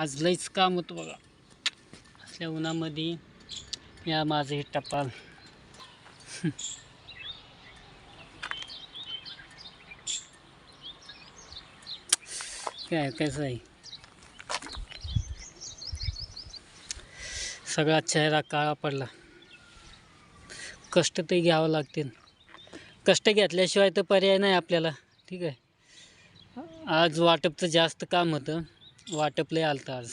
आज लईच काम होतं बघा. असल्या उन्हामध्ये या माझं हे टपाल. काय कसं आहे? सगळा चेहरा काळा पडला. कष्ट ते घ्यावं लागतील. कष्ट घेतल्याशिवाय तर पर्याय नाही आपल्याला. ठीक आहे? आज वाटपचं जास्त काम होतं. वाटप लय आलं आज.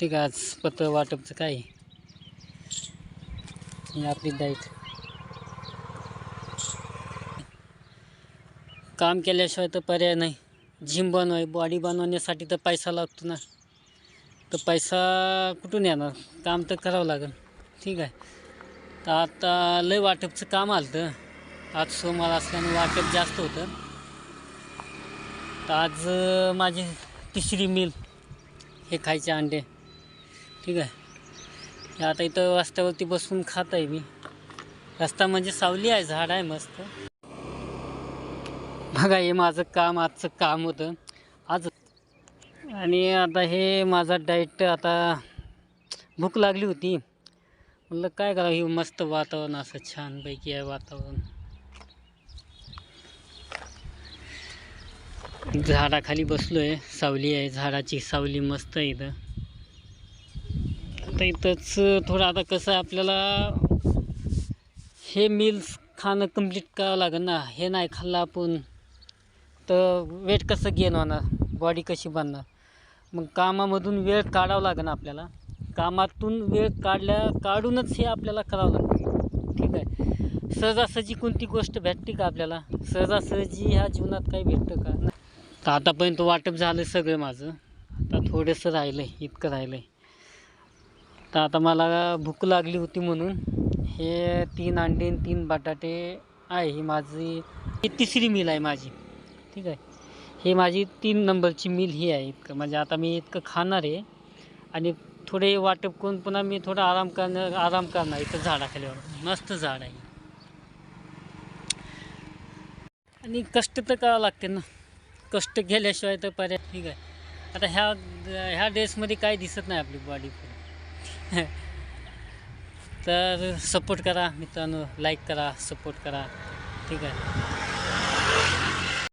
ठीक आहे आज पत्र वाटपचं काय? ही आपली डाईट काम केल्याशिवाय तर पर्याय नाही. जिम बनवाय बॉडी बनवण्यासाठी तर पैसा लागतो ना. तर पैसा कुठून येणार? काम तर करावं लागेल. ठीक आहे. तर आता लय वाटपचं काम आलं तर आज सोमवार असल्यानं वाटप जास्त होतं. तर आज माझे माझी तिसरी मिल. हे खायचे अंडे. ठीक आहे. हे आता इथं रस्त्यावरती बसून खात आहे मी. रस्ता म्हणजे सावली आहे झाड आहे मस्त. बघा हे माझं काम आजचं काम होतं. आज आणि आता हे माझा डाएट आता भूक लागली होती. म्हटलं काय करावं? हे मस्त वातावरण असं छानपैकी आहे वातावरण. झाडाखाली बसलो आहे सावली आहे झाडाची सावली मस्त आहे इथं. आता इथंच थोडं आता कसं आहे आपल्याला हे मील्स खाणं कंप्लीट करावं लागेल ना. हे नाही खाल्लं आपण तर वेट कसं गेन होणार? बॉडी कशी बनणार? मग कामामधून वेळ काढावं लागेल आपल्याला. कामातून वेळ काढल्या काढूनच हे आपल्याला करावं लागतं ठीक आहे? सहजासहजी कोणती गोष्ट भेटते का आपल्याला? सहजासहजी ह्या जीवनात काही भेटतं का? नाही. तर आतापर्यंत वाटप झालं सगळं माझं. आता थोडंसं राहिलं आहे इतकं राहिलं आहे तर आता मला भूक लागली होती म्हणून हे तीन अंडे आणि तीन बटाटे आहे. ही माझी ही तिसरी मिल आहे माझी. ठीक आहे. ही माझी तीन नंबरची मिल ही आहे इतकं. म्हणजे आता मी इतकं खाणार आहे आणि थोडे वाटप करून पुन्हा मी थोडा आराम करणार आराम करणार इथं झाडाखालीवर. मस्त झाड आहे. आणि कष्ट तर करावं लागते ना. कष्ट केल्याशिवाय तर पर्याय ठीक आहे. आता ह्या ह्या ड्रेसमध्ये काही दिसत नाही आपली बॉडी तर सपोर्ट करा मित्रांनो लाईक करा सपोर्ट करा. ठीक आहे.